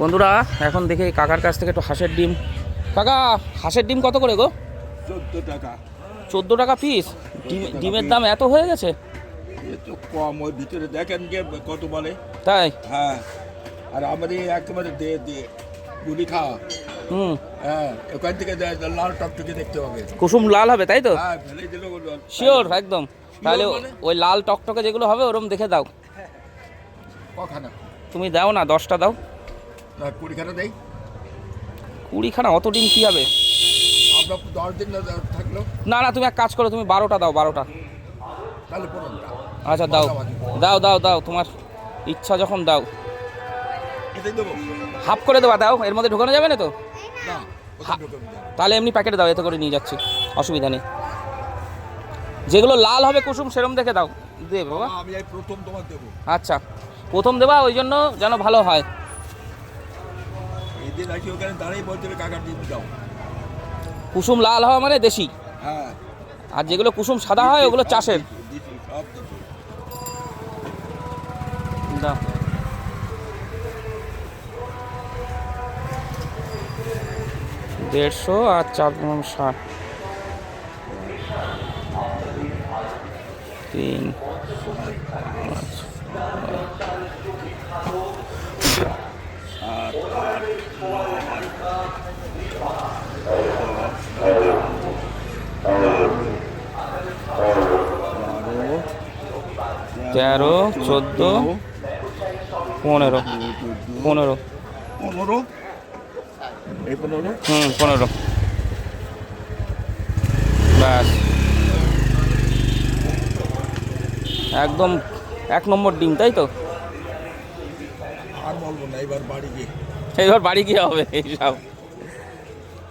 বন্ধুরা এখন দেখি কাকার কাছ থেকে একটু হাঁসের ডিম। কাকা হাঁসের ডিম কত করে গো? চোদ্দ টাকা। চোদ্দ টাকা পিস ডিম ডিমের দাম এত হয়ে গেছে? কম ওই ভিতরে দেখেন যে কত বলে। তাই? হ্যাঁ আর আমাদের একেবারে দে দে গুলি খাওয়া। হুম। হ্যাঁ ওখান থেকে লাল টকটকে দেখতে হবে। কুসুম লাল হবে তাই তো? হ্যাঁ ফেলে দিল শিওর একদম। তাহলে মানে? ওই লাল টকটকে যেগুলো হবে ওরম দেখে দাও। কখানা। তুমি দাও না দশটা দাও। কুড়িখানা দেই? কুড়িখানা অত ডিম কী হবে? আমরা দশ দিন না থাকল। না না তুমি এক কাজ করো তুমি বারোটা দাও বারোটা। তাহলে পনেরোটা। আচ্ছা দাও। দাও দাও দাও তোমার ইচ্ছা যখন দাও। হাফ করে দেবা দাও। এর মধ্যে ঢোকানো যাবে না তো। তাহলে এমনি প্যাকেটে দাও এতে করে নিয়ে যাচ্ছি। অসুবিধা নেই। যেগুলো লাল হবে কুসুম সেরম দেখে দাও। দে বাবা। আমি প্রথম তোমার দেবো। আচ্ছা। প্রথম দেবা ওই জন্য যেন ভালো হয়। দিন আসি ওখানে দাঁড়িয়ে বলতে হবে কাকার ডিম দাও কুসুম লাল হওয়া মানে দেশি? হ্যাঁ। আর যেগুলো কুসুম সাদা হয় ওগুলো চাষের? দেড়শো আর চার পনেরো ষাট। তিন। তেরো চোদ্দ পনেরো। পনেরো। পনেরো? এই পনেরো? হুম পনেরো। ব্যাস। একদম এক নম্বর ডিম তাই তো? আর বলব না এবার বাড়ি গিয়ে। এবার বাড়ি গিয়ে হবে এইসব।